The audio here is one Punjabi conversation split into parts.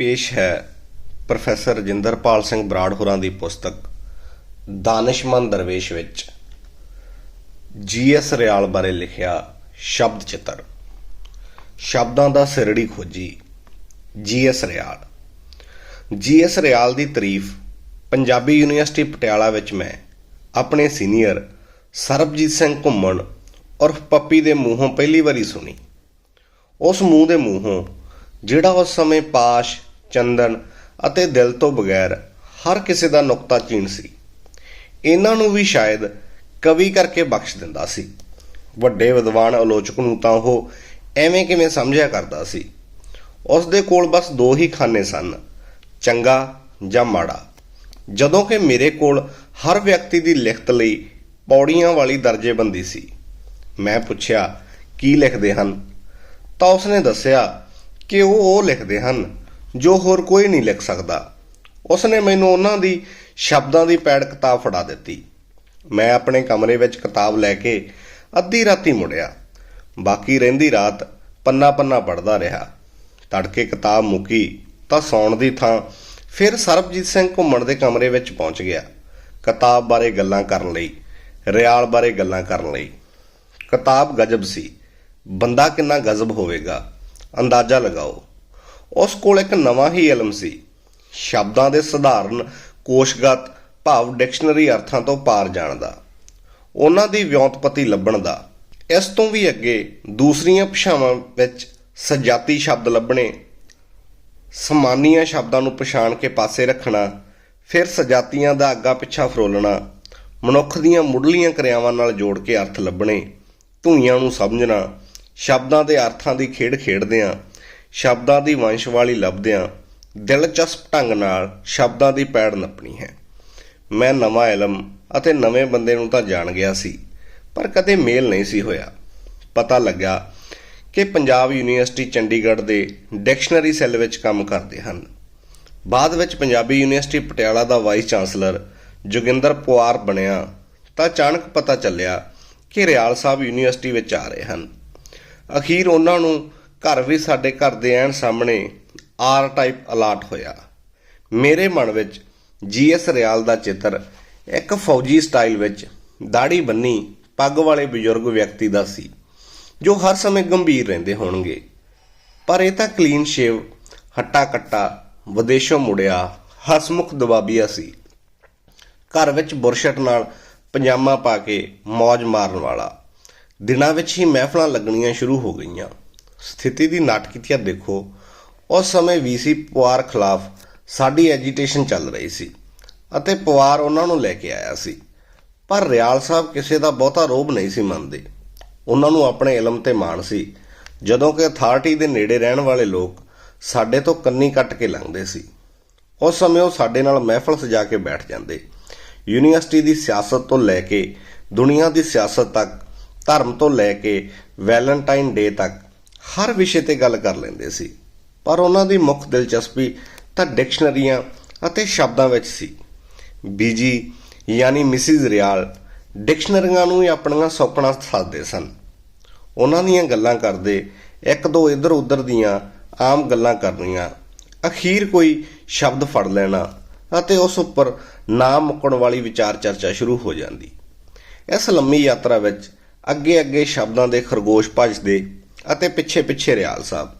ਪੇਸ਼ ਹੈ ਪ੍ਰੋਫੈਸਰ ਰਜਿੰਦਰਪਾਲ ਸਿੰਘ ਬਰਾੜ ਹੋਰਾਂ ਦੀ ਪੁਸਤਕ ਦਾਨਿਸ਼ਮੰਦ ਦਰਵੇਸ਼ ਵਿੱਚ। ਜੀਐਸ ਰਿਆਲ ਬਾਰੇ ਲਿਖਿਆ ਸ਼ਬਦ ਚਿੱਤਰ। ਸ਼ਬਦਾਂ ਦਾ ਸਿਰੜੀ ਖੋਜੀ, ਜੀਐਸ ਰਿਆਲ। ਜੀਐਸ ਰਿਆਲ ਦੀ ਤਾਰੀਫ ਪੰਜਾਬੀ ਯੂਨੀਵਰਸਿਟੀ ਪਟਿਆਲਾ ਵਿੱਚ ਮੈਂ, ਆਪਣੇ ਸੀਨੀਅਰ ਸਰਬਜੀਤ ਸਿੰਘ ਘੁੰਮਣ ਉਰਫ ਪੱਪੀ ਦੇ ਮੂੰਹੋਂ ਪਹਿਲੀ ਵਾਰੀ ਸੁਣੀ। ਉਸ ਮੂੰਹ ਦੇ ਮੂੰਹੋਂ ਜਿਹੜਾ ਉਸ ਸਮੇਂ ਪਾਸ਼ ਚੰਦਨ ਅਤੇ ਦਿਲ ਤੋਂ ਬਗੈਰ ਹਰ ਕਿਸੇ ਦਾ ਨੁਕਤਾ ਚੀਨ ਸੀ। ਇਹਨਾਂ ਨੂੰ ਵੀ ਸ਼ਾਇਦ ਕਵੀ ਕਰਕੇ ਬਖਸ਼ ਦਿੰਦਾ ਸੀ। ਵੱਡੇ ਵਿਦਵਾਨ ਆਲੋਚਕ ਨੂੰ ਤਾਂ ਉਹ ਐਵੇਂ ਕਿਵੇਂ ਸਮਝਿਆ ਕਰਦਾ ਸੀ। ਉਸ ਦੇ ਕੋਲ ਬਸ ਦੋ ਹੀ ਖਾਨੇ ਸਨ, ਚੰਗਾ ਜਾਂ ਮਾੜਾ। ਜਦੋਂ ਕਿ ਮੇਰੇ ਕੋਲ ਹਰ ਵਿਅਕਤੀ ਦੀ ਲਿਖਤ ਲਈ ਪੌੜੀਆਂ ਵਾਲੀ ਦਰਜੇਬੰਦੀ ਸੀ। ਮੈਂ ਪੁੱਛਿਆ, ਕੀ ਲਿਖਦੇ ਹਨ? ਤਾਂ ਉਸਨੇ ਦੱਸਿਆ ਕਿ ਉਹ ਉਹ ਲਿਖਦੇ ਹਨ ਜੋ ਹੋਰ ਕੋਈ ਨਹੀਂ ਲਿਖ ਸਕਦਾ। ਉਸਨੇ ਮੈਨੂੰ ਉਹਨਾਂ ਦੀ ਸ਼ਬਦਾਂ ਦੀ ਪੈੜ ਕਿਤਾਬ ਫੜਾ ਦਿੱਤੀ। ਮੈਂ ਆਪਣੇ ਕਮਰੇ ਵਿੱਚ ਕਿਤਾਬ ਲੈ ਕੇ ਅੱਧੀ ਰਾਤੀ ਮੁੜਿਆ। ਬਾਕੀ ਰਹਿੰਦੀ ਰਾਤ ਪੰਨਾ ਪੰਨਾ ਪੜਦਾ ਰਿਹਾ। ਤੜਕੇ ਕਿਤਾਬ ਮੁੱਕੀ ਤਾਂ ਸੌਣ ਦੀ ਥਾਂ ਫਿਰ ਸਰਬਜੀਤ ਸਿੰਘ ਘੁੰਮਣ ਦੇ ਕਮਰੇ ਵਿੱਚ ਪਹੁੰਚ ਗਿਆ। ਕਿਤਾਬ ਬਾਰੇ ਗੱਲਾਂ ਕਰਨ ਲਈ, ਰਿਆਲ ਬਾਰੇ ਗੱਲਾਂ ਕਰਨ ਲਈ। ਕਿਤਾਬ ਗਜਬ ਸੀ। ਬੰਦਾ ਕਿੰਨਾ ਗਜ਼ਬ ਹੋਵੇਗਾ? ਅੰਦਾਜ਼ਾ ਲਗਾਓ। ਉਸ ਕੋਲ ਇੱਕ ਨਵਾਂ ਹੀ ਇਲਮ ਸੀ। ਸ਼ਬਦਾਂ ਦੇ ਸਧਾਰਨ, ਕੋਸ਼ਗਤ, ਭਾਵ ਡਿਕਸ਼ਨਰੀ ਅਰਥਾਂ ਤੋਂ ਪਾਰ ਜਾਣ ਦਾ ਉਹਨਾਂ ਦੀ ਵਿਉਂਤਪਤੀ ਲੱਭਣ ਦਾ। ਇਸ ਤੋਂ ਵੀ ਅੱਗੇ ਦੂਸਰੀਆਂ ਭਾਸ਼ਾਵਾਂ ਵਿੱਚ ਸਜਾਤੀ ਸ਼ਬਦ ਲੱਭਣੇ, ਸਮਾਨੀਆਂ ਸ਼ਬਦਾਂ ਨੂੰ ਪਛਾਣ ਕੇ ਪਾਸੇ ਰੱਖਣਾ, ਫਿਰ ਸਜਾਤੀਆਂ ਦਾ ਅੱਗਾ ਪਿੱਛਾ ਫਰੋਲਣਾ, ਮਨੁੱਖ ਦੀਆਂ ਮੁੱਢਲੀਆਂ ਕਿਰਿਆਵਾਂ ਨਾਲ ਜੋੜ ਕੇ ਅਰਥ ਲੱਭਣੇ ਧੁਨੀਆਂ ਨੂੰ ਸਮਝਣਾ, ਸ਼ਬਦਾਂ ਦੇ ਅਰਥਾਂ ਦੀ ਖੇਡ ਖੇਡਦਿਆਂ ਸ਼ਬਦਾਂ ਦੀ ਵੰਸ਼ਵਾਲੀ ਲੱਭਦਿਆਂ ਦਿਲਚਸਪ ਢੰਗ ਨਾਲ ਸ਼ਬਦਾਂ ਦੀ ਪੈੜ ਨੱਪਣੀ ਹੈ। ਮੈਂ ਨਵਾਂ ਇਲਮ ਅਤੇ ਨਵੇਂ ਬੰਦੇ ਨੂੰ ਤਾਂ ਜਾਣ ਗਿਆ ਸੀ, ਪਰ ਕਦੇ ਮੇਲ ਨਹੀਂ ਸੀ ਹੋਇਆ। ਪਤਾ ਲੱਗਾ ਕਿ ਪੰਜਾਬ ਯੂਨੀਵਰਸਿਟੀ ਚੰਡੀਗੜ੍ਹ ਦੇ ਡਿਕਸ਼ਨਰੀ ਸੈੱਲ ਵਿੱਚ ਕੰਮ ਕਰਦੇ ਹਨ। ਬਾਅਦ ਵਿੱਚ ਪੰਜਾਬੀ ਯੂਨੀਵਰਸਿਟੀ ਪਟਿਆਲਾ ਦਾ ਵਾਈਸ ਚਾਂਸਲਰ ਜੋਗਿੰਦਰ ਪਵਾਰ ਬਣਿਆ ਤਾਂ ਅਚਾਨਕ ਪਤਾ ਚੱਲਿਆ ਕਿ ਰਿਆਲ ਸਾਹਿਬ ਯੂਨੀਵਰਸਿਟੀ ਵਿੱਚ ਆ ਰਹੇ ਹਨ। ਅਖੀਰ ਉਹਨਾਂ ਨੂੰ ਘਰ ਵੀ ਸਾਡੇ ਘਰ ਦੇ ਐਨ ਸਾਹਮਣੇ ਆਰ ਟਾਈਪ ਅਲਾਟ ਹੋਇਆ। ਮੇਰੇ ਮਨ ਵਿੱਚ ਜੀਐਸ ਰਿਆਲ ਦਾ ਚਿੱਤਰ ਇੱਕ ਫੌਜੀ ਸਟਾਈਲ ਵਿੱਚ ਦਾੜੀ ਬੰਨੀ ਪੱਗ ਵਾਲੇ ਬਜ਼ੁਰਗ ਵਿਅਕਤੀ ਦਾ ਸੀ, ਜੋ ਹਰ ਸਮੇਂ ਗੰਭੀਰ ਰਹਿੰਦੇ ਹੋਣਗੇ। ਪਰ ਇਹ ਤਾਂ ਕਲੀਨ ਸ਼ੇਵ ਹੱਟਾ ਕੱਟਾ ਵਿਦੇਸ਼ੋਂ ਮੁੜਿਆ, ਹਸਮੁਖ ਦਬਾਬੀਆ ਸੀ। ਘਰ ਵਿੱਚ ਬੁਰਸ਼ਟ ਨਾਲ ਪਜਾਮਾ ਪਾ ਕੇ ਮौज ਮਾਰਨ ਵਾਲਾ। ਦਿਨਾਂ ਵਿੱਚ ਹੀ ਮਹਿਫਲਾਂ ਲੱਗਣੀਆਂ ਸ਼ੁਰੂ ਹੋ ਗਈਆਂ। ਸਥਿਤੀ ਦੀ ਨਾਟਕੀਅਤ ਦੇਖੋ, ਉਸ ਸਮੇਂ ਵੀਸੀ ਪਵਾਰ ਖਿਲਾਫ ਸਾਡੀ ਐਜੀਟੇਸ਼ਨ ਚੱਲ ਰਹੀ ਸੀ ਅਤੇ ਪਵਾਰ ਉਹਨਾਂ ਨੂੰ ਲੈ ਕੇ ਆਇਆ ਸੀ। ਪਰ ਰਿਆਲ ਸਾਹਿਬ ਕਿਸੇ ਦਾ ਬਹੁਤਾ ਰੋਬ ਨਹੀਂ ਸੀ ਮੰਨਦੇ। ਉਹਨਾਂ ਨੂੰ ਆਪਣੇ ਇਲਮ ਤੇ ਮਾਣ ਸੀ। ਜਦੋਂ ਕਿ ਅਥਾਰਟੀ ਦੇ ਨੇੜੇ ਰਹਿਣ ਵਾਲੇ ਲੋਕ ਸਾਡੇ ਤੋਂ ਕੰਨੀ ਕੱਟ ਕੇ ਲੰਘਦੇ ਸੀ। ਉਸ ਸਮੇਂ ਉਹ ਸਾਡੇ ਨਾਲ ਮਹਿਫਲ ਸਜਾ ਕੇ ਬੈਠ ਜਾਂਦੇ। ਯੂਨੀਵਰਸਿਟੀ ਦੀ ਸਿਆਸਤ ਤੋਂ ਲੈ ਕੇ ਦੁਨੀਆ ਦੀ ਸਿਆਸਤ ਤੱਕ, ਧਰਮ ਤੋਂ ਲੈ ਕੇ ਵੈਲੈਂਟਾਈਨ ਡੇ ਤੱਕ ਹਰ ਵਿਸ਼ੇ ਤੇ ਗੱਲ ਕਰ ਲੈਂਦੇ ਸੀ, ਪਰ ਉਹਨਾਂ ਦੀ ਮੁੱਖ ਦਿਲਚਸਪੀ ਤਾਂ ਡਿਕਸ਼ਨਰੀਆਂ ਅਤੇ ਸ਼ਬਦਾਂ ਵਿੱਚ ਸੀ। ਬੀਜੀ ਯਾਨੀ ਮਿਸਿਸ ਰਿਆਲ ਡਿਕਸ਼ਨਰੀਆਂ ਨੂੰ ਹੀ ਆਪਣੀਆਂ ਸੁਪਨਾ ਸਾਧਦੇ ਸਨ। ਉਹਨਾਂ ਦੀਆਂ ਗੱਲਾਂ ਕਰਦੇ ਇੱਕ ਦੋ ਇੱਧਰ ਉੱਧਰ ਦੀਆਂ ਆਮ ਗੱਲਾਂ ਕਰਨੀਆਂ, ਅਖੀਰ ਕੋਈ ਸ਼ਬਦ ਫੜ ਲੈਣਾ ਅਤੇ ਉਸ ਉੱਪਰ ਨਾ ਮੁੱਕਣ ਵਾਲੀ ਵਿਚਾਰ ਚਰਚਾ ਸ਼ੁਰੂ ਹੋ ਜਾਂਦੀ। ਇਸ ਲੰਮੀ ਯਾਤਰਾ ਵਿੱਚ ਅੱਗੇ ਅੱਗੇ ਸ਼ਬਦਾਂ ਦੇ ਖਰਗੋਸ਼ ਭੱਜਦੇ ਅਤੇ ਪਿੱਛੇ ਪਿੱਛੇ ਰਿਆਲ ਸਾਹਿਬ।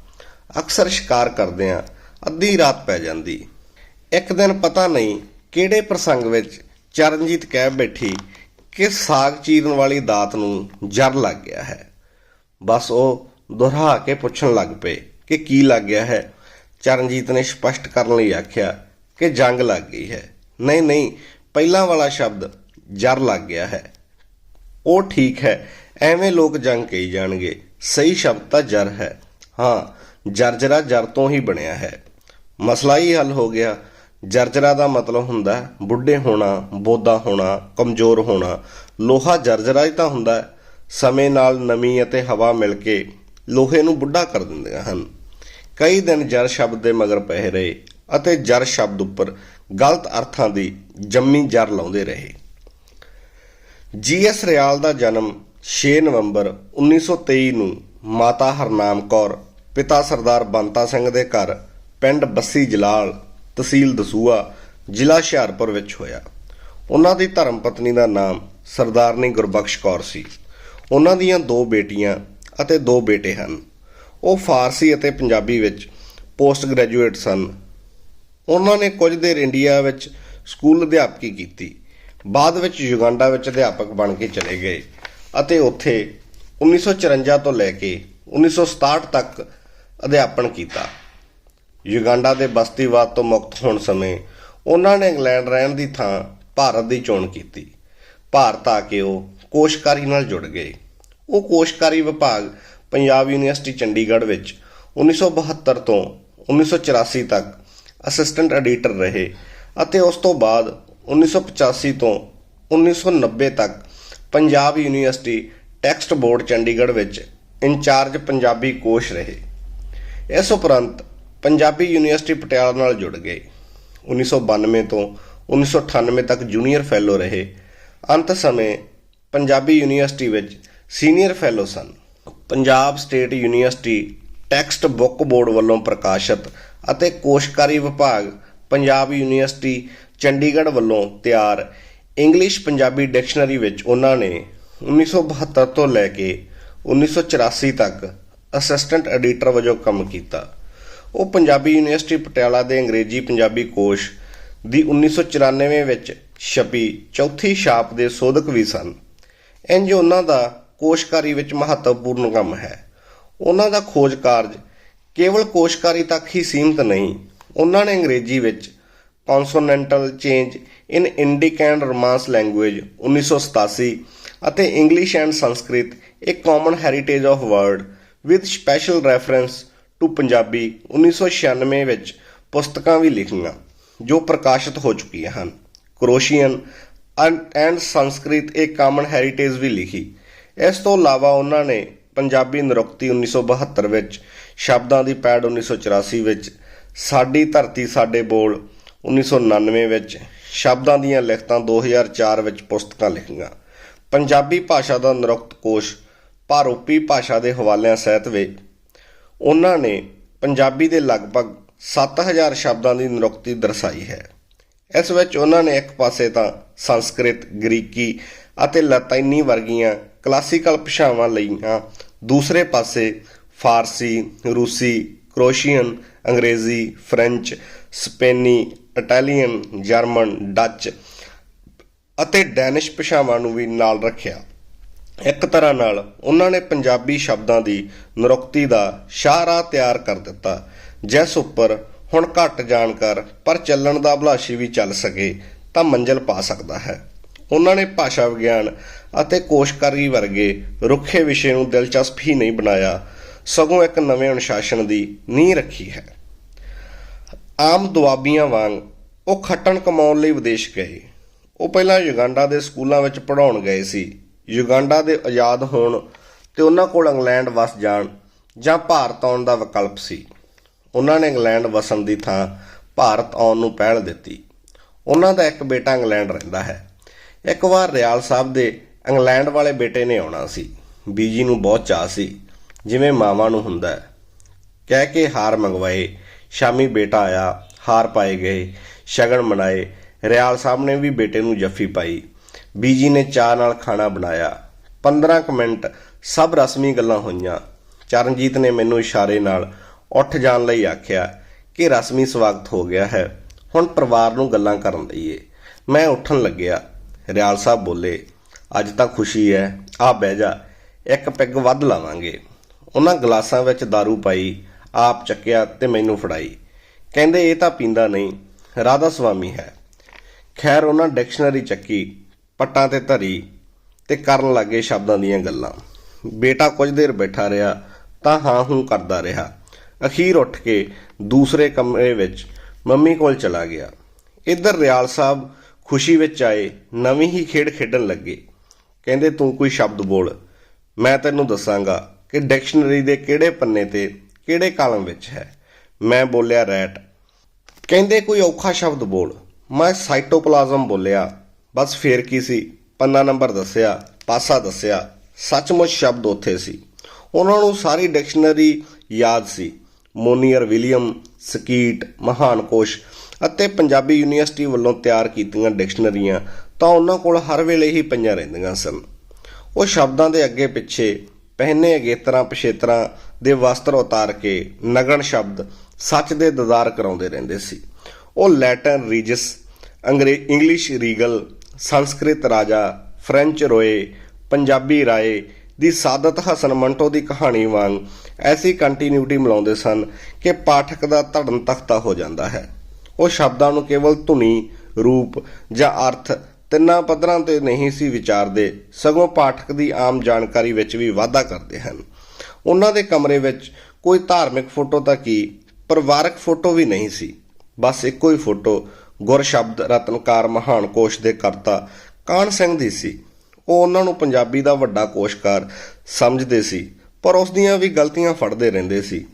ਅਕਸਰ ਸ਼ਿਕਾਰ ਕਰਦਿਆਂ ਅੱਧੀ ਰਾਤ ਪੈ ਜਾਂਦੀ। ਇੱਕ ਦਿਨ ਪਤਾ ਨਹੀਂ ਕਿਹੜੇ ਪ੍ਰਸੰਗ ਵਿੱਚ ਚਰਨਜੀਤ ਕਹਿ ਬੈਠੀ ਕਿ ਸਾਗ ਚੀਰਨ ਵਾਲੀ ਦਾਤ ਨੂੰ ਜਰ ਲੱਗ ਗਿਆ ਹੈ। ਬਸ ਉਹ ਦੁਹਰਾ ਕੇ ਪੁੱਛਣ ਲੱਗ ਪਏ ਕਿ ਕੀ ਲੱਗ ਗਿਆ ਹੈ। ਚਰਨਜੀਤ ਨੇ ਸਪਸ਼ਟ ਕਰਨ ਲਈ ਆਖਿਆ ਕਿ ਜੰਗ ਲੱਗ ਗਈ ਹੈ। ਨਹੀਂ ਨਹੀਂ, ਪਹਿਲਾਂ ਵਾਲਾ ਸ਼ਬਦ ਜਰ ਲੱਗ ਗਿਆ ਹੈ। ਉਹ ਠੀਕ ਹੈ, ਐਵੇਂ ਲੋਕ ਜੰਗ ਕਹੀ ਜਾਣਗੇ। ਸਹੀ ਸ਼ਬਦ ਤਾਂ ਜਰ ਹੈ। ਹਾਂ, ਜਰਜਰਾ ਜਰ ਤੋਂ ਹੀ ਬਣਿਆ ਹੈ। ਮਸਲਾ ਹੀ ਹੱਲ ਹੋ ਗਿਆ, ਜਰਜਰਾ ਦਾ ਮਤਲਬ ਹੁੰਦਾ ਬੁੱਢੇ ਹੋਣਾ, ਬੋਦਾ ਹੋਣਾ, ਕਮਜ਼ੋਰ ਹੋਣਾ। ਲੋਹਾ ਜਰਜਰਾ ਹੀ ਤਾਂ ਹੁੰਦਾ ਸਮੇਂ ਨਾਲ ਨਮੀ ਅਤੇ ਹਵਾ ਮਿਲ ਕੇ ਲੋਹੇ ਨੂੰ ਬੁੱਢਾ ਕਰ ਦਿੰਦੀਆਂ ਹਨ। ਕਈ ਦਿਨ ਜਰ ਸ਼ਬਦ ਦੇ ਮਗਰ ਪਏ ਰਹੇ ਅਤੇ ਜਰ ਸ਼ਬਦ ਉੱਪਰ ਗਲਤ ਅਰਥਾਂ ਦੀ ਜੰਮੀ ਜਰ ਲਾਉਂਦੇ ਰਹੇ। ਜੀਐਸ ਰਿਆਲ ਦਾ ਜਨਮ 6 ਨਵੰਬਰ 1923 ਨੂੰ ਮਾਤਾ ਹਰਨਾਮ ਕੌਰ, ਪਿਤਾ ਸਰਦਾਰ ਬੰਤਾ ਸਿੰਘ ਦੇ ਘਰ, ਪਿੰਡ ਬੱਸੀ ਜਲਾਲ ਤਹਿਸੀਲ ਦਸੂਆ ਜ਼ਿਲ੍ਹਾ ਹੁਸ਼ਿਆਰਪੁਰ ਵਿੱਚ ਹੋਇਆ। ਉਹਨਾਂ ਦੀ ਧਰਮ ਪਤਨੀ ਦਾ ਨਾਮ ਸਰਦਾਰਨੀ ਗੁਰਬਖਸ਼ ਕੌਰ ਸੀ। ਉਹਨਾਂ ਦੀਆਂ ਦੋ ਬੇਟੀਆਂ ਅਤੇ ਦੋ ਬੇਟੇ ਹਨ। ਉਹ ਫਾਰਸੀ ਅਤੇ ਪੰਜਾਬੀ ਵਿੱਚ ਪੋਸਟ ਗ੍ਰੈਜੂਏਟ ਸਨ। ਉਹਨਾਂ ਨੇ ਕੁਝ ਦੇਰ ਇੰਡੀਆ ਵਿੱਚ ਸਕੂਲ ਅਧਿਆਪਕੀ ਕੀਤੀ। ਬਾਅਦ ਵਿੱਚ ਯੁਗਾਂਡਾ ਵਿੱਚ ਅਧਿਆਪਕ ਬਣ ਕੇ ਚਲੇ ਗਏ। ਅਤੇ ਉੱਥੇ 1954 ਤੋਂ ਲੈ ਕੇ 1967 ਤੱਕ ਅਧਿਆਪਨ ਕੀਤਾ। ਯੁਗੰਡਾ ਦੇ ਬਸਤੀਵਾਦ ਤੋਂ ਮੁਕਤ ਹੋਣ ਸਮੇਂ ਉਹਨਾਂ ਨੇ ਇੰਗਲੈਂਡ ਰਹਿਣ ਦੀ ਥਾਂ ਭਾਰਤ ਦੀ ਚੋਣ ਕੀਤੀ। ਭਾਰਤ ਆ ਕੇ ਉਹ ਕੋਸ਼ਕਾਰੀ ਨਾਲ ਜੁੜ ਗਏ। ਉਹ ਕੋਸ਼ਕਾਰੀ ਵਿਭਾਗ ਪੰਜਾਬ ਯੂਨੀਵਰਸਿਟੀ ਚੰਡੀਗੜ੍ਹ ਵਿੱਚ 1972 ਤੋਂ 1984 ਤੱਕ ਅਸਿਸਟੈਂਟ ਐਡੀਟਰ ਰਹੇ ਅਤੇ ਉਸ ਤੋਂ ਬਾਅਦ 1985 ਤੋਂ 1990 ਤੱਕ Punjab University Text Board Chandigarh ਵਿੱਚ ਇੰਚਾਰਜ ਪੰਜਾਬੀ ਕੋਸ਼ ਰਹੇ। ਇਸ ਉਪਰੰਤ ਪੰਜਾਬੀ ਯੂਨੀਵਰਸਿਟੀ ਪਟਿਆਲਾ ਨਾਲ ਜੁੜ ਗਏ। 1992 ਤੋਂ 1998 ਤੱਕ ਜੂਨੀਅਰ ਫੈਲੋ ਰਹੇ। ਅੰਤ ਸਮੇਂ ਪੰਜਾਬੀ ਯੂਨੀਵਰਸਿਟੀ ਵਿੱਚ ਸੀਨੀਅਰ ਫੈਲੋ ਸਨ। Punjab State University Text Book Board ਵੱਲੋਂ ਪ੍ਰਕਾਸ਼ਿਤ ਅਤੇ ਕੋਸ਼ਕਾਰੀ ਵਿਭਾਗ ਪੰਜਾਬ ਯੂਨੀਵਰਸਿਟੀ ਚੰਡੀਗੜ੍ਹ ਵੱਲੋਂ ਤਿਆਰ ਇੰਗਲਿਸ਼ ਪੰਜਾਬੀ ਡਿਕਸ਼ਨਰੀ ਵਿੱਚ ਉਹਨਾਂ ਨੇ 1972 ਤੋਂ ਲੈ ਕੇ 1984 ਤੱਕ ਅਸਿਸਟੈਂਟ ਐਡੀਟਰ ਵਜੋਂ ਕੰਮ ਕੀਤਾ। ਉਹ ਪੰਜਾਬੀ ਯੂਨੀਵਰਸਿਟੀ ਪਟਿਆਲਾ ਦੇ ਅੰਗਰੇਜ਼ੀ ਪੰਜਾਬੀ ਕੋਸ਼ ਦੀ 1994 ਵਿੱਚ ਛਪੀ ਚੌਥੀ ਛਾਪ ਦੇ ਸੋਧਕ ਵੀ ਸਨ। ਇੰਜ ਉਹਨਾਂ ਦਾ ਕੋਸ਼ਕਾਰੀ ਵਿੱਚ ਮਹੱਤਵਪੂਰਨ ਕੰਮ ਹੈ। ਉਹਨਾਂ ਦਾ ਖੋਜ ਕਾਰਜ ਕੇਵਲ ਕੋਸ਼ਕਾਰੀ ਤੱਕ ਹੀ ਸੀਮਿਤ ਨਹੀਂ, ਉਹਨਾਂ ਨੇ ਅੰਗਰੇਜ਼ੀ ਵਿੱਚ consonantal change in Indic and Romance language 1987 ਅਤੇ English and Sanskrit a common heritage of world with special reference to Punjabi 1996 ਵਿੱਚ ਪੁਸਤਕਾਂ ਵੀ ਲਿਖੀਆਂ, ਜੋ ਪ੍ਰਕਾਸ਼ਿਤ ਹੋ ਚੁੱਕੀਆਂ ਹਨ। Croatian and Sanskrit a common heritage ਵੀ ਲਿਖੀ। ਇਸ ਤੋਂ ਇਲਾਵਾ ਉਹਨਾਂ ਨੇ ਪੰਜਾਬੀ ਨਿਰੁਕਤੀ 1972 ਵਿੱਚ, ਸ਼ਬਦਾਂ ਦੀ ਪੈੜ 1984 ਵਿੱਚ, ਸਾਡੀ ਧਰਤੀ ਸਾਡੇ ਬੋਲ 1999 ਵਿੱਚ ਸ਼ਬਦਾਂ ਦੀਆਂ ਲਿਖਤਾਂ 2004 ਵਿੱਚ ਪੁਸਤਕਾਂ ਲਿਖੀਆਂ। ਪੰਜਾਬੀ ਭਾਸ਼ਾ ਦਾ ਨਿਰੁਕਤ ਕੋਸ਼ ਭਾਰੋਪੀ ਭਾਸ਼ਾ ਦੇ ਹਵਾਲਿਆਂ ਸਹਿਤ ਵਿੱਚ ਉਹਨਾਂ ਨੇ ਪੰਜਾਬੀ ਦੇ ਲਗਭਗ 7000 ਸ਼ਬਦਾਂ ਦੀ ਨਿਰੁਕਤੀ ਦਰਸਾਈ ਹੈ। ਇਸ ਵਿੱਚ ਉਹਨਾਂ ਨੇ ਇੱਕ ਪਾਸੇ ਤਾਂ ਸੰਸਕ੍ਰਿਤ, ਗ੍ਰੀਕੀ ਅਤੇ ਲਾਤੀਨੀ ਵਰਗੀਆਂ ਕਲਾਸੀਕਲ ਭਾਸ਼ਾਵਾਂ ਲਈਆਂ। ਦੂਸਰੇ ਪਾਸੇ ਫਾਰਸੀ, ਰੂਸੀ, ਕਰੋਸ਼ੀਅਨ, ਅੰਗਰੇਜ਼ੀ, ਫ੍ਰੈਂਚ ਸਪੇਨੀ, ਇਟਾਲੀਅਨ, ਜਰਮਨ, ਡੱਚ ਅਤੇ ਡੈਨਿਸ਼ ਭਾਸ਼ਾਵਾਂ ਨੂੰ ਵੀ ਨਾਲ ਰੱਖਿਆ। ਇੱਕ ਤਰ੍ਹਾਂ ਨਾਲ ਉਹਨਾਂ ਨੇ ਪੰਜਾਬੀ ਸ਼ਬਦਾਂ ਦੀ ਨਿਰੁਕਤੀ ਦਾ ਸ਼ਾਹਰਾਹ ਤਿਆਰ ਕਰ ਦਿੱਤਾ, ਜਿਸ ਉੱਪਰ ਹੁਣ ਘੱਟ ਜਾਣਕਾਰ ਪਰ ਚੱਲਣ ਦਾ ਅਭਲਾਸ਼ੀ ਵੀ ਚੱਲ ਸਕੇ ਤਾਂ ਮੰਜ਼ਲ ਪਾ ਸਕਦਾ ਹੈ। ਉਹਨਾਂ ਨੇ ਭਾਸ਼ਾ ਵਿਗਿਆਨ ਅਤੇ ਕੋਸ਼ਕਾਰੀ ਵਰਗੇ ਰੁੱਖੇ ਵਿਸ਼ੇ ਨੂੰ ਦਿਲਚਸਪ ਹੀ ਨਹੀਂ ਬਣਾਇਆ, ਸਗੋਂ ਇੱਕ ਨਵੇਂ ਅਨੁਸ਼ਾਸਨ ਦੀ ਨੀਂਹ ਰੱਖੀ ਹੈ। ਆਮ ਦੁਆਬੀਆਂ ਵਾਂਗ ਉਹ ਖੱਟਣ ਕਮਾਉਣ ਲਈ ਵਿਦੇਸ਼ ਗਏ। ਉਹ ਪਹਿਲਾਂ ਯੁਗਾਂਡਾ ਦੇ ਸਕੂਲਾਂ ਵਿੱਚ ਪੜ੍ਹਾਉਣ ਗਏ ਸੀ। ਯੁਗਾਂਡਾ ਦੇ ਆਜ਼ਾਦ ਹੋਣ ਤੇ ਉਹਨਾਂ ਕੋਲ ਇੰਗਲੈਂਡ ਵਸ ਜਾਣ ਜਾਂ ਭਾਰਤ ਆਉਣ ਦਾ ਵਿਕਲਪ ਸੀ। ਉਹਨਾਂ ਨੇ ਇੰਗਲੈਂਡ ਵਸਣ ਦੀ ਥਾਂ ਭਾਰਤ ਆਉਣ ਨੂੰ ਪਹਿਲ ਦਿੱਤੀ। ਉਹਨਾਂ ਦਾ ਇੱਕ ਬੇਟਾ ਇੰਗਲੈਂਡ ਰਹਿੰਦਾ ਹੈ। ਇੱਕ ਵਾਰ ਰਿਆਲ ਸਾਹਿਬ ਦੇ ਇੰਗਲੈਂਡ ਵਾਲੇ ਬੇਟੇ ਨੇ ਆਉਣਾ ਸੀ। ਬੀਜੀ ਨੂੰ ਬਹੁਤ ਚਾਹ ਸੀ। ਜਿਵੇਂ ਮਾਵਾਂ ਨੂੰ ਹੁੰਦਾ ਕਹਿ ਕੇ ਹਾਰ ਮੰਗਵਾਏ। ਸ਼ਾਮੀ ਬੇਟਾ ਆਇਆ, ਹਾਰ ਪਾਏ ਗਏ, ਸ਼ਗਨ ਮਨਾਏ, ਰਿਆਲ ਸਾਹਿਬ ਨੇ ਵੀ ਬੇਟੇ ਨੂੰ ਜੱਫੀ ਪਾਈ। ਬੀਜੀ ਨੇ ਚਾਹ ਨਾਲ ਖਾਣਾ ਬਣਾਇਆ। 15 ਕੁ ਮਿੰਟ ਸਭ ਰਸਮੀ ਗੱਲਾਂ ਹੋਈਆਂ। ਚਰਨਜੀਤ ਨੇ ਮੈਨੂੰ ਇਸ਼ਾਰੇ ਨਾਲ ਉੱਠ ਜਾਣ ਲਈ ਆਖਿਆ ਕਿ ਰਸਮੀ ਸਵਾਗਤ ਹੋ ਗਿਆ ਹੈ, ਹੁਣ ਪਰਿਵਾਰ ਨੂੰ ਗੱਲਾਂ ਕਰਨ ਲਈਏ। ਮੈਂ ਉੱਠਣ ਲੱਗਿਆ। ਰਿਆਲ ਸਾਹਿਬ ਬੋਲੇ, ਅੱਜ ਤਾਂ ਖੁਸ਼ੀ ਹੈ, ਆ ਬਹਿ ਜਾ, ਇੱਕ ਪੈਗ ਵੱਧ ਲਾਵਾਂਗੇ। ਉਹਨਾਂ ਗਲਾਸਾਂ ਵਿੱਚ दारू ਪਾਈ ਆਪ ਚੱਕਿਆ ਤੇ ਮੈਨੂੰ ਫੜਾਈ। ਕਹਿੰਦੇ, ਇਹ ਤਾਂ ਪੀਂਦਾ ਨਹੀਂ। ਰਾਧਾ ਸੁਆਮੀ ਹੈ। ਖੈਰ, ਉਹਨਾਂ ਡਿਕਸ਼ਨਰੀ ਚੱਕੀ, ਪੱਟਾਂ ਤੇ ਧਰੀ ਤੇ ਕਰਨ ਲੱਗੇ ਸ਼ਬਦਾਂ ਦੀਆਂ ਗੱਲਾਂ। ਬੇਟਾ ਕੁਝ ਦੇਰ ਬੈਠਾ ਰਿਹਾ ਤਾਂ ਹਾਂ ਹੂੰ ਕਰਦਾ ਰਿਹਾ। ਅਖੀਰ ਉੱਠ ਕੇ ਦੂਸਰੇ ਕਮਰੇ ਵਿੱਚ ਮੰਮੀ ਕੋਲ ਚਲਾ ਗਿਆ। ਇੱਧਰ ਰਿਆਲ ਸਾਹਿਬ ਖੁਸ਼ੀ ਵਿੱਚ ਆਏ, ਨਵੀਂ ਹੀ ਖੇਡ ਖੇਡਣ ਲੱਗੇ। ਕਹਿੰਦੇ, ਤੂੰ ਕੋਈ ਸ਼ਬਦ ਬੋਲ। ਮੈਂ ਤੈਨੂੰ ਦੱਸਾਂਗਾ ਕਿ ਡਿਕਸ਼ਨਰੀ ਦੇ ਕਿਹੜੇ ਪੰਨੇ ਤੇ ਕਿਹੜੇ ਕਾਲਮ ਵਿੱਚ ਹੈ? ਮੈਂ ਬੋਲਿਆ ਰੈਟ। ਕਹਿੰਦੇ ਕੋਈ ਔਖਾ ਸ਼ਬਦ ਬੋਲ। ਮੈਂ ਸਾਈਟੋਪਲਾਜ਼ਮ ਬੋਲਿਆ। ਬਸ ਫੇਰ ਕੀ ਸੀ? ਪੰਨਾ ਨੰਬਰ ਦੱਸਿਆ, ਪਾਸਾ ਦੱਸਿਆ। ਸੱਚਮੁੱਚ ਸ਼ਬਦ ਉੱਥੇ ਸੀ। ਉਹਨਾਂ ਨੂੰ ਸਾਰੀ ਡਿਕਸ਼ਨਰੀ ਯਾਦ ਸੀ। ਮੋਨੀਅਰ ਵਿਲੀਅਮ, ਸਕੀਟ ਮਹਾਨਕੋਸ਼ ਅਤੇ ਪੰਜਾਬੀ ਯੂਨੀਵਰਸਿਟੀ ਵੱਲੋਂ ਤਿਆਰ ਕੀਤੀਆਂ ਡਿਕਸ਼ਨਰੀਆਂ ਤਾਂ ਉਹਨਾਂ ਕੋਲ ਹਰ ਵੇਲੇ ਹੀ ਪਈਆਂ ਰਹਿੰਦੀਆਂ ਸਨ। ਉਹ ਸ਼ਬਦਾਂ ਦੇ ਅੱਗੇ ਪਿੱਛੇ ਪਹਿਨੇ ਅਗੇਤਰਾਂ ਪਿਛੇਤਰਾਂ ਦੇ ਵਸਤਰ ਉਤਾਰ ਕੇ ਨਗਨ ਸ਼ਬਦ ਸੱਚ ਦੇ ਦਦਾਰ ਕਰਾਉਂਦੇ ਰਹਿੰਦੇ ਸੀ। ਉਹ ਲੈਟਨ ਰੀਜਸ, ਅੰਗਰੇ, ਇੰਗਲਿਸ਼ ਰੀਗਲ, ਸੰਸਕ੍ਰਿਤ ਰਾਜਾ, ਫ੍ਰੈਂਚ ਰੋਏ, ਪੰਜਾਬੀ ਰਾਏ ਦੀ ਸਾਦਤ ਹਸਨ ਮੰਟੋ ਦੀ ਕਹਾਣੀ ਵਾਂਗ ਐਸੀ ਕੰਟੀਨਿਊਟੀ ਮਿਲਾਉਂਦੇ ਸਨ ਕਿ ਪਾਠਕ ਦਾ ਧੜਨ ਤਖਤਾ ਹੋ ਜਾਂਦਾ ਹੈ। ਉਹ ਸ਼ਬਦਾਂ ਨੂੰ ਕੇਵਲ ਧੁਨੀ, ਰੂਪ ਜਾਂ ਅਰਥ ਤਿੰਨਾਂ ਪੱਧਰਾਂ ਤੇ ਨਹੀਂ ਸੀ ਵਿਚਾਰਦੇ, ਸਗੋਂ ਪਾਠਕ ਦੀ ਆਮ ਜਾਣਕਾਰੀ ਵਿੱਚ ਵੀ ਵਾਧਾ ਕਰਦੇ ਹਨ। ਉਹਨਾਂ ਦੇ ਕਮਰੇ ਵਿੱਚ ਕੋਈ ਧਾਰਮਿਕ ਫੋਟੋ ਤਾਂ ਕੀ? ਪਰਿਵਾਰਕ ਫੋਟੋ ਵੀ ਨਹੀਂ ਸੀ। ਬਸ ਇੱਕੋ ਹੀ ਫੋਟੋ, ਗੁਰ ਸ਼ਬਦ ਰਤਨਕਾਰ ਮਹਾਨ ਕੋਸ਼ ਦੇ ਕਰਤਾ ਕਾਨ ਸਿੰਘ ਦੀ ਸੀ। ਉਹ ਉਹਨਾਂ ਨੂੰ ਪੰਜਾਬੀ ਦਾ ਵੱਡਾ ਕੋਸ਼ਕਾਰ ਸਮਝਦੇ ਸੀ, ਪਰ ਉਸ ਦੀਆਂ ਵੀ ਗਲਤੀਆਂ ਫੜਦੇ ਰਹਿੰਦੇ ਸੀ।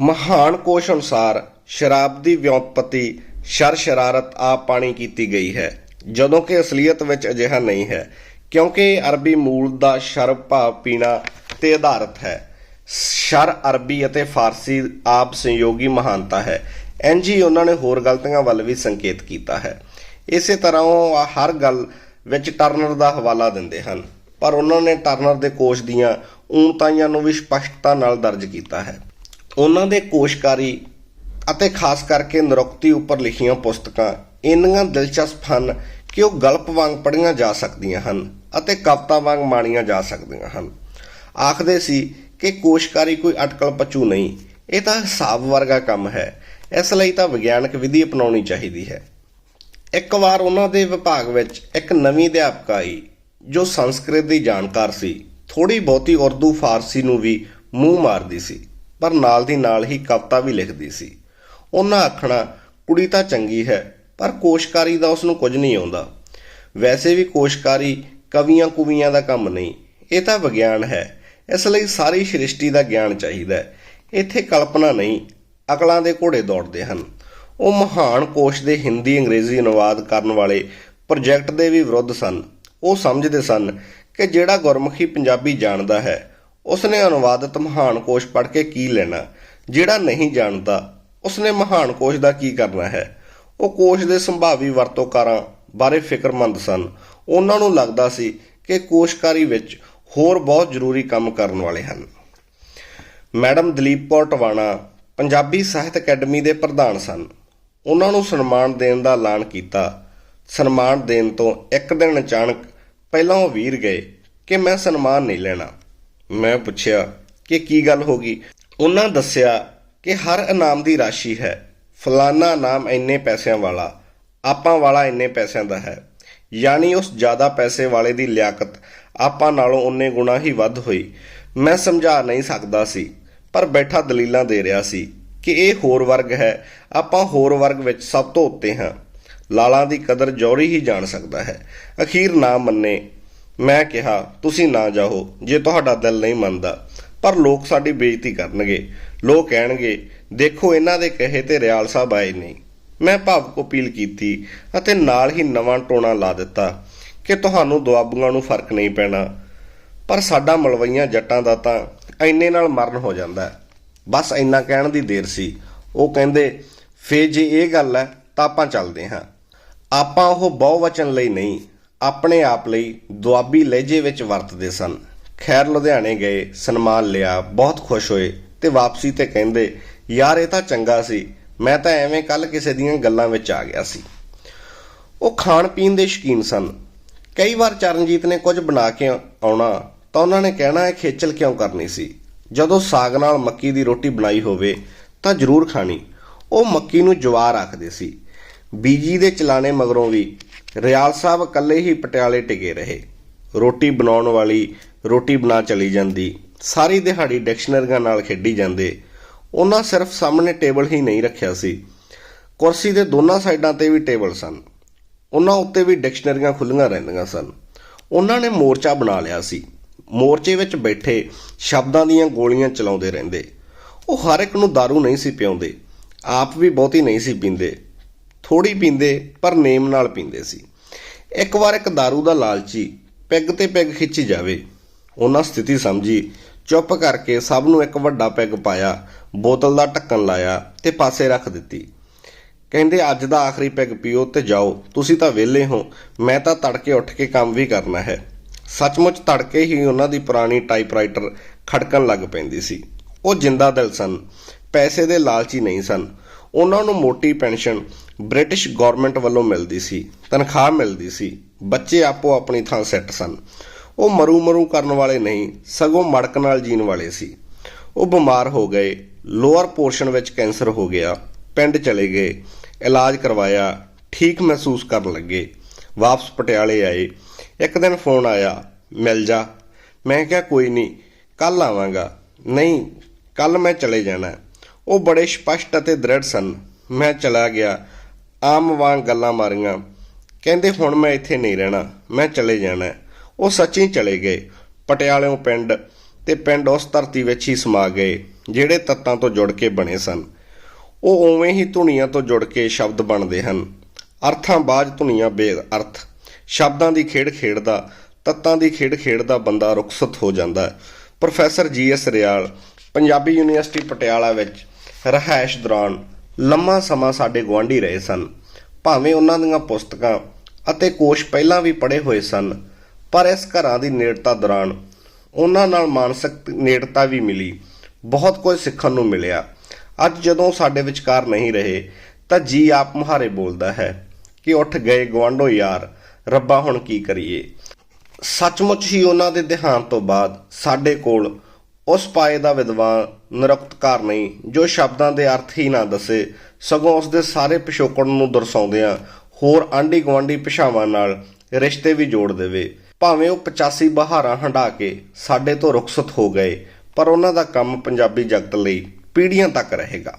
ਮਹਾਨ ਕੋਸ਼ ਅਨੁਸਾਰ ਸ਼ਰਾਬ ਦੀ ਵਿਉਤਪਤੀ ਸ਼ਰ ਸ਼ਰਾਰਤ ਆਪ ਪਾਣੀ ਕੀਤੀ ਗਈ ਹੈ। ਜਦੋਂ ਕਿ ਅਸਲੀਅਤ ਵਿੱਚ ਅਜਿਹਾ ਨਹੀਂ ਹੈ, ਕਿਉਂਕਿ ਅਰਬੀ ਮੂਲ ਦਾ ਸ਼ਰਬ ਭਾਵ ਪੀਣਾ ਤੇ ਆਧਾਰਿਤ ਹੈ। ਸ਼ਰ ਅਰਬੀ ਅਤੇ ਫਾਰਸੀ ਆਪ ਸੰਯੋਗੀ ਮਹਾਨਤਾ ਹੈ। ਇੰਝ ਹੀ ਉਹਨਾਂ ਨੇ ਹੋਰ ਗਲਤੀਆਂ ਵੱਲ ਵੀ ਸੰਕੇਤ ਕੀਤਾ ਹੈ। ਇਸੇ ਤਰ੍ਹਾਂ ਉਹ ਹਰ ਗੱਲ ਵਿੱਚ ਟਰਨਰ ਦਾ ਹਵਾਲਾ ਦਿੰਦੇ ਹਨ, ਪਰ ਉਹਨਾਂ ਨੇ ਟਰਨਰ ਦੇ ਕੋਸ਼ ਦੀਆਂ ਊਣਤਾਈਆਂ ਨੂੰ ਵੀ ਸਪਸ਼ਟਤਾ ਨਾਲ ਦਰਜ ਕੀਤਾ ਹੈ। ਉਹਨਾਂ ਦੇ ਕੋਸ਼ਕਾਰੀ ਅਤੇ ਖਾਸ ਕਰਕੇ ਨਿਰੁਕਤੀ ਉੱਪਰ ਲਿਖੀਆਂ ਪੁਸਤਕਾਂ ਇੰਨੀਆਂ ਦਿਲਚਸਪ ਹਨ ਕਿ ਉਹ ਗਲਪ ਵਾਂਗ ਪੜ੍ਹੀਆਂ ਜਾ ਸਕਦੀਆਂ ਹਨ ਅਤੇ ਕਵਿਤਾ ਵਾਂਗ ਮਾਣੀਆਂ ਜਾ ਸਕਦੀਆਂ ਹਨ। ਆਖਦੇ ਸੀ ਕਿ ਕੋਸ਼ਕਾਰੀ ਕੋਈ ਅਟਕਲ ਪਚੂ ਨਹੀਂ, ਇਹ ਤਾਂ ਹਿਸਾਬ ਵਰਗਾ ਕੰਮ ਹੈ। ਇਸ ਲਈ ਤਾਂ ਵਿਗਿਆਨਕ ਵਿਧੀ ਅਪਣਾਉਣੀ ਚਾਹੀਦੀ ਹੈ। ਇੱਕ ਵਾਰ ਉਹਨਾਂ ਦੇ ਵਿਭਾਗ ਵਿੱਚ ਇੱਕ ਨਵੀਂ ਅਧਿਆਪਕ ਆਈ, ਜੋ ਸੰਸਕ੍ਰਿਤ ਦੀ ਜਾਣਕਾਰ ਸੀ। ਥੋੜੀ ਬਹੁਤੀ ਉਰਦੂ ਫਾਰਸੀ ਨੂੰ ਵੀ ਮੂੰਹ ਮਾਰਦੀ ਸੀ, ਪਰ ਨਾਲ ਦੀ ਨਾਲ ਹੀ ਕਵਿਤਾ ਵੀ ਲਿਖਦੀ ਸੀ। ਉਹਨਾਂ ਆਖਣਾ, ਕੁੜੀ ਤਾਂ ਚੰਗੀ ਹੈ ਪਰ ਕੋਸ਼ਕਾਰੀ ਦਾ ਉਸ ਨੂੰ ਕੁਝ ਨਹੀਂ ਆਉਂਦਾ। ਵੈਸੇ ਵੀ ਕੋਸ਼ਕਾਰੀ ਕਵੀਆਂ ਕੁਵੀਆਂ ਦਾ ਕੰਮ ਨਹੀਂ, ਇਹ ਤਾਂ ਵਿਗਿਆਨ ਹੈ। ਇਸ ਲਈ ਸਾਰੀ ਸ੍ਰਿਸ਼ਟੀ ਦਾ ਗਿਆਨ ਚਾਹੀਦਾ ਹੈ। ਇੱਥੇ ਕਲਪਨਾ ਨਹੀਂ, ਅਕਲਾਂ ਦੇ ਘੋੜੇ ਦੌੜਦੇ ਹਨ। ਉਹ ਮਹਾਨ ਕੋਸ਼ ਦੇ ਹਿੰਦੀ ਅੰਗਰੇਜ਼ੀ ਅਨੁਵਾਦ ਕਰਨ ਵਾਲੇ ਪ੍ਰੋਜੈਕਟ ਦੇ ਵੀ ਵਿਰੁੱਧ ਸਨ। ਉਹ ਸਮਝਦੇ ਸਨ ਕਿ ਜਿਹੜਾ ਗੁਰਮੁਖੀ ਪੰਜਾਬੀ ਜਾਣਦਾ ਹੈ, ਉਸਨੇ ਅਨੁਵਾਦਿਤ ਮਹਾਨ ਕੋਸ਼ ਪੜ੍ਹ ਕੇ ਕੀ ਲੈਣਾ, ਜਿਹੜਾ ਨਹੀਂ ਜਾਣਦਾ, ਉਸਨੇ ਮਹਾਨ ਕੋਸ਼ ਦਾ ਕੀ ਕਰਨਾ ਹੈ। ਉਹ ਕੋਸ਼ ਦੇ ਸੰਭਾਵੀ ਵਰਤੋਂਕਾਰਾਂ ਬਾਰੇ ਫਿਕਰਮੰਦ ਸਨ। ਉਹਨਾਂ ਨੂੰ ਲੱਗਦਾ ਸੀ ਕਿ ਕੋਸ਼ਕਾਰੀ ਵਿੱਚ ਹੋਰ ਬਹੁਤ ਜ਼ਰੂਰੀ ਕੰਮ ਕਰਨ ਵਾਲੇ ਹਨ। ਮੈਡਮ ਦਲੀਪ ਕੌਰ ਟਵਾਣਾ ਪੰਜਾਬੀ ਸਾਹਿਤ ਅਕੈਡਮੀ ਦੇ ਪ੍ਰਧਾਨ ਸਨ। ਉਹਨਾਂ ਨੂੰ ਸਨਮਾਨ ਦੇਣ ਦਾ ਐਲਾਨ ਕੀਤਾ। ਸਨਮਾਨ ਦੇਣ ਤੋਂ ਇੱਕ ਦਿਨ ਅਚਾਨਕ ਪਹਿਲਾਂ ਉਹ ਵੀਰ ਗਏ ਕਿ ਮੈਂ ਸਨਮਾਨ ਨਹੀਂ ਲੈਣਾ। ਮੈਂ ਪੁੱਛਿਆ ਕਿ ਕੀ ਗੱਲ ਹੋ ਗਈ? ਉਹਨਾਂ ਦੱਸਿਆ ਕਿ ਹਰ ਇਨਾਮ ਦੀ ਰਾਸ਼ੀ ਹੈ। ਫਲਾਨਾ ਨਾਮ ਇੰਨੇ ਪੈਸਿਆਂ ਵਾਲਾ, ਆਪਾਂ ਵਾਲਾ ਇੰਨੇ ਪੈਸਿਆਂ ਦਾ ਹੈ। ਯਾਨੀ ਉਸ ਜ਼ਿਆਦਾ ਪੈਸੇ ਵਾਲੇ ਦੀ ਲਿਆਕਤ ਆਪਾਂ ਨਾਲੋਂ ਉਨੇ ਗੁਣਾ ਹੀ ਵੱਧ ਹੋਈ। ਮੈਂ ਸਮਝਾ ਨਹੀਂ ਸਕਦਾ ਸੀ, ਪਰ ਬੈਠਾ ਦਲੀਲਾਂ ਦੇ ਰਿਹਾ ਸੀ ਕਿ ਇਹ ਹੋਰ ਵਰਗ ਹੈ, ਆਪਾਂ ਹੋਰ ਵਰਗ ਵਿੱਚ ਸਭ ਤੋਂ ਉੱਤੇ ਹਾਂ। ਲਾਲਾਂ ਦੀ ਕਦਰ ਜੌਹਰੀ ਹੀ ਜਾਣ ਸਕਦਾ ਹੈ। ਅਖੀਰ ਨਾ ਮੰਨੇ। ਮੈਂ ਕਿਹਾ, ਤੁਸੀਂ ਨਾ ਜਾਓ ਜੇ ਤੁਹਾਡਾ ਦਿਲ ਨਹੀਂ ਮੰਨਦਾ, ਪਰ ਲੋਕ ਸਾਡੀ ਬੇਇੱਜ਼ਤੀ ਕਰਨਗੇ। ਲੋਕ ਕਹਿਣਗੇ ਦੇਖੋ ਇਹਨਾਂ ਦੇ ਕਹੇ ਤੇ ਰਿਆਲ ਸਾਹਿਬ ਆਏ ਨਹੀਂ। ਮੈਂ ਭਾਵਕ ਅਪੀਲ ਕੀਤੀ ਅਤੇ ਨਾਲ ਹੀ ਨਵਾਂ ਟੋਣਾ ਲਾ ਦਿੱਤਾ ਕਿ ਤੁਹਾਨੂੰ ਦੁਆਬੂਆਂ ਨੂੰ ਫ਼ਰਕ ਨਹੀਂ ਪੈਣਾ। ਪਰ ਸਾਡਾ ਮਲਵਈਆਂ ਜੱਟਾਂ ਦਾ ਤਾਂ ਐਨੇ ਨਾਲ ਮਰਨ ਹੋ ਜਾਂਦਾ ਬਸ ਇੰਨਾ ਕਹਿਣ ਦੀ ਦੇਰ ਸੀ। ਉਹ ਕਹਿੰਦੇ ਫੇ ਜੇ ਇਹ ਗੱਲ ਹੈ ਤਾਂ ਆਪਾਂ ਚੱਲਦੇ ਹਾਂ। ਆਪਾਂ ਉਹ ਬਹੁਵਚਨ ਲਈ ਨਹੀਂ, ਆਪਣੇ ਆਪ ਲਈ ਦੁਆਬੀ ਲਹਿਜੇ ਵਿੱਚ ਵਰਤਦੇ ਸਨ। ਖੈਰ ਲੁਧਿਆਣੇ ਗਏ, ਸਨਮਾਨ ਲਿਆ, ਬਹੁਤ ਖੁਸ਼ ਹੋਏ ਤੇ ਵਾਪਸੀ ਤੇ ਕਹਿੰਦੇ ਯਾਰ ਇਹ ਤਾਂ ਚੰਗਾ ਸੀ, ਮੈਂ ਤਾਂ ਐਵੇਂ ਕੱਲ ਕਿਸੇ ਦੀਆਂ ਗੱਲਾਂ ਵਿੱਚ ਆ ਗਿਆ ਸੀ। ਉਹ ਖਾਣ ਪੀਣ ਦੇ ਸ਼ੌਕੀਨ ਸਨ। ਕਈ ਵਾਰ ਚਰਨਜੀਤ ਨੇ ਕੁਝ ਬਣਾ ਕੇ ਆਉਣਾ ਤਾਂ ਉਹਨਾਂ ਨੇ ਕਹਿਣਾ, ਇਹ ਖੇਚਲ ਕਿਉਂ ਕਰਨੀ ਸੀ? ਜਦੋਂ ਸਾਗ ਨਾਲ ਮੱਕੀ ਦੀ ਰੋਟੀ ਬਣਾਈ ਹੋਵੇ ਤਾਂ ਜ਼ਰੂਰ ਖਾਣੀ। ਉਹ ਮੱਕੀ ਨੂੰ ਜਵਾਰ ਆਖਦੇ ਸੀ। ਬੀਜੀ ਦੇ ਚਲਾਣੇ ਮਗਰੋਂ ਵੀ ਰਿਆਲ ਸਾਹਿਬ ਇਕੱਲੇ ਹੀ ਪਟਿਆਲੇ ਟਿਕੇ ਰਹੇ। ਰੋਟੀ ਬਣਾਉਣ ਵਾਲੀ ਰੋਟੀ ਬਣਾ ਚਲੀ ਜਾਂਦੀ। ਸਾਰੀ ਦਿਹਾੜੀ ਡਿਕਸ਼ਨਰੀਆਂ ਨਾਲ ਖੇਡੀ ਜਾਂਦੇ। ਉਹਨਾਂ ਸਿਰਫ ਸਾਹਮਣੇ ਟੇਬਲ ਹੀ ਨਹੀਂ ਰੱਖਿਆ ਸੀ ਕੁਰਸੀ ਦੇ ਦੋਨਾਂ ਸਾਈਡਾਂ ਤੇ ਵੀ ਟੇਬਲ ਸਨ ਉਹਨਾਂ ਉੱਤੇ ਵੀ ਡਿਕਸ਼ਨਰੀਆਂ ਖੁੱਲੀਆਂ ਰਹਿੰਦੀਆਂ ਸਨ ਉਹਨਾਂ ਨੇ ਮੋਰਚਾ ਬਣਾ ਲਿਆ ਸੀ ਮੋਰਚੇ ਵਿੱਚ ਬੈਠੇ ਸ਼ਬਦਾਂ ਦੀਆਂ ਗੋਲੀਆਂ ਚਲਾਉਂਦੇ ਰਹਿੰਦੇ ਉਹ ਹਰ ਇੱਕ ਨੂੰ दारू ਨਹੀਂ ਸੀ ਪਿਆਉਂਦੇ ਆਪ ਵੀ ਬਹੁਤੀ ਨਹੀਂ ਸੀ ਪੀਂਦੇ ਥੋੜੀ ਪੀਂਦੇ ਪਰ ਨੇਮ ਨਾਲ ਪੀਂਦੇ ਸੀ ਇੱਕ ਵਾਰ ਇੱਕ दारू ਦਾ ਲਾਲਚੀ ਪੈਗ ਤੇ ਪੈਗ ਖਿੱਚੀ ਜਾਵੇ ਉਹਨਾਂ ਸਥਿਤੀ ਸਮਝੀ ਚੁੱਪ ਕਰਕੇ ਸਭ ਨੂੰ ਇੱਕ ਵੱਡਾ ਪੈਗ ਪਾਇਆ ਬੋਤਲ ਦਾ ਢੱਕਣ ਲਾਇਆ ਤੇ ਪਾਸੇ ਰੱਖ ਦਿੱਤੀ। ਕਹਿੰਦੇ, ਅੱਜ ਦਾ ਆਖਰੀ ਪੈਗ ਪੀਓ ਤੇ ਜਾਓ। ਤੁਸੀਂ ਤਾਂ ਵਿਹਲੇ ਹੋ। ਮੈਂ ਤਾਂ ਤੜਕੇ ਉੱਠ ਕੇ ਕੰਮ ਵੀ ਕਰਨਾ ਹੈ। ਸੱਚਮੁੱਚ ਤੜਕੇ ਹੀ ਉਹਨਾਂ ਦੀ ਪੁਰਾਣੀ ਟਾਈਪਰਾਈਟਰ ਖੜਕਣ ਲੱਗ ਪੈਂਦੀ ਸੀ। ਉਹ ਜਿੰਦਾ ਦਿਲ ਸਨ। ਪੈਸੇ ਦੇ ਲਾਲਚੀ ਨਹੀਂ ਸਨ। ਉਹਨਾਂ ਨੂੰ ਮੋਟੀ ਪੈਨਸ਼ਨ ਬ੍ਰਿਟਿਸ਼ ਗਵਰਨਮੈਂਟ ਵੱਲੋਂ ਮਿਲਦੀ ਸੀ। ਤਨਖਾਹ ਮਿਲਦੀ ਸੀ। ਬੱਚੇ ਆਪੋ ਆਪਣੀ ਥਾਂ ਸੈੱਟ ਸਨ। ਉਹ ਮਰੂ ਮਰੂ ਕਰਨ ਵਾਲੇ ਨਹੀਂ, ਸਗੋਂ ਮੜਕ ਨਾਲ ਜੀਣ ਵਾਲੇ ਸੀ। ਉਹ ਬਿਮਾਰ ਹੋ ਗਏ। ਲੋਅਰ ਪੋਰਸ਼ਨ ਵਿੱਚ ਕੈਂਸਰ ਹੋ ਗਿਆ, ਪਿੰਡ ਚਲੇ ਗਏ, ਇਲਾਜ ਕਰਵਾਇਆ, ਠੀਕ ਮਹਿਸੂਸ ਕਰਨ ਲੱਗੇ, ਵਾਪਸ ਪਟਿਆਲੇ ਆਏ। ਇੱਕ ਦਿਨ ਫੋਨ ਆਇਆ, ਮਿਲ ਜਾ। ਮੈਂ ਕਿਹਾ, ਕੋਈ ਨਹੀਂ ਕੱਲ ਆਵਾਂਗਾ। ਨਹੀਂ ਕੱਲ ਮੈਂ ਚਲੇ ਜਾਣਾ। ਉਹ ਬੜੇ ਸਪਸ਼ਟ ਅਤੇ ਦ੍ਰਿੜ ਸਨ। ਮੈਂ ਚਲਾ ਗਿਆ, ਆਮ ਵਾਂਗ ਗੱਲਾਂ ਮਾਰੀਆਂ। ਕਹਿੰਦੇ, ਹੁਣ ਮੈਂ ਇੱਥੇ ਨਹੀਂ ਰਹਿਣਾ, ਮੈਂ ਚਲੇ ਜਾਣਾ। ਹੈ। ਉਹ ਸੱਚੀ ਚਲੇ ਗਏ। ਪਟਿਆਲਿਓਂ ਪਿੰਡ ਤੇ ਪਿੰਡ ਉਸ ਧਰਤੀ ਵਿੱਚ ਹੀ ਸਮਾ ਗਏ, ਜਿਹੜੇ ਤੱਤਾਂ ਤੋਂ ਜੁੜ ਕੇ ਬਣੇ ਸਨ। ਉਹ ਉਵੇਂ ਹੀ ਧੁਨੀਆਂ ਤੋਂ ਜੁੜ ਕੇ ਸ਼ਬਦ ਬਣਦੇ ਹਨ। ਅਰਥਾਂ ਬਾਜ ਧੁਨੀਆਂ ਬੇਅਰਥ ਸ਼ਬਦਾਂ ਦੀ ਖੇਡ ਖੇਡਦਾ, ਤੱਤਾਂ ਦੀ ਖੇਡ ਖੇਡਦਾ ਬੰਦਾ ਰੁਖਸਤ ਹੋ ਜਾਂਦਾ। ਹੈ professor G S Rial, Punjabi University Patiala ਵਿੱਚ ਰਹਾਇਸ਼ ਦੌਰਾਨ ਲੰਮਾ ਸਮਾਂ ਸਾਡੇ ਗੁਆਂਢੀ ਰਹੇ ਸਨ। ਭਾਵੇਂ ਉਹਨਾਂ ਦੀਆਂ ਪੁਸਤਕਾਂ ਅਤੇ ਕੋਸ਼ ਪਹਿਲਾਂ ਵੀ ਪੜ੍ਹੇ ਹੋਏ ਸਨ, ਪਰ ਇਸ ਘਰਾਂ ਦੀ ਨੇੜਤਾ ਦੌਰਾਨ ਉਹਨਾਂ ਨਾਲ ਮਾਨਸਿਕ ਨੇੜਤਾ ਵੀ ਮਿਲੀ। ਬਹੁਤ ਕੁਝ ਸਿੱਖਣ ਨੂੰ ਮਿਲਿਆ। ਅੱਜ ਜਦੋਂ ਸਾਡੇ ਵਿਚਕਾਰ ਨਹੀਂ ਰਹੇ, ਤਾਂ ਜੀ ਆਪ ਮੁਹਾਰੇ ਬੋਲਦਾ ਹੈ ਕਿ ਉੱਠ ਗਏ ਗਵਾਂਢੋ ਯਾਰ, ਰੱਬਾ ਹੁਣ ਕੀ ਕਰੀਏ? ਸੱਚਮੁੱਚ ਹੀ ਉਹਨਾਂ ਦੇ ਦੇਹਾਂਤ ਤੋਂ ਬਾਅਦ ਸਾਡੇ ਕੋਲ ਉਸ ਪਾਏ ਦਾ ਵਿਦਵਾਨ ਨਿਰੁਕਤਕਾਰ ਨਹੀਂ, ਜੋ ਸ਼ਬਦਾਂ ਦੇ ਅਰਥ ਹੀ ਨਾ ਦੱਸੇ, ਸਗੋਂ ਉਸ ਦੇ ਸਾਰੇ ਪਿਛੋਕੜ ਨੂੰ ਦਰਸਾਉਂਦਿਆਂ ਹੋਰ ਆਂਢੀ ਗੁਆਂਢੀ ਭਾਸ਼ਾਵਾਂ ਨਾਲ ਰਿਸ਼ਤੇ ਵੀ ਜੋੜ ਦੇਵੇ। ਭਾਵੇਂ ਉਹ 85 ਬਹਾਰਾਂ ਹੰਢਾ ਕੇ ਸਾਡੇ ਤੋਂ ਰੁਖਸਤ ਹੋ ਗਏ, ਪਰ ਉਹਨਾਂ ਦਾ ਕੰਮ ਪੰਜਾਬੀ ਜਗਤ ਲਈ ਪੀੜ੍ਹੀਆਂ ਤੱਕ ਰਹੇਗਾ।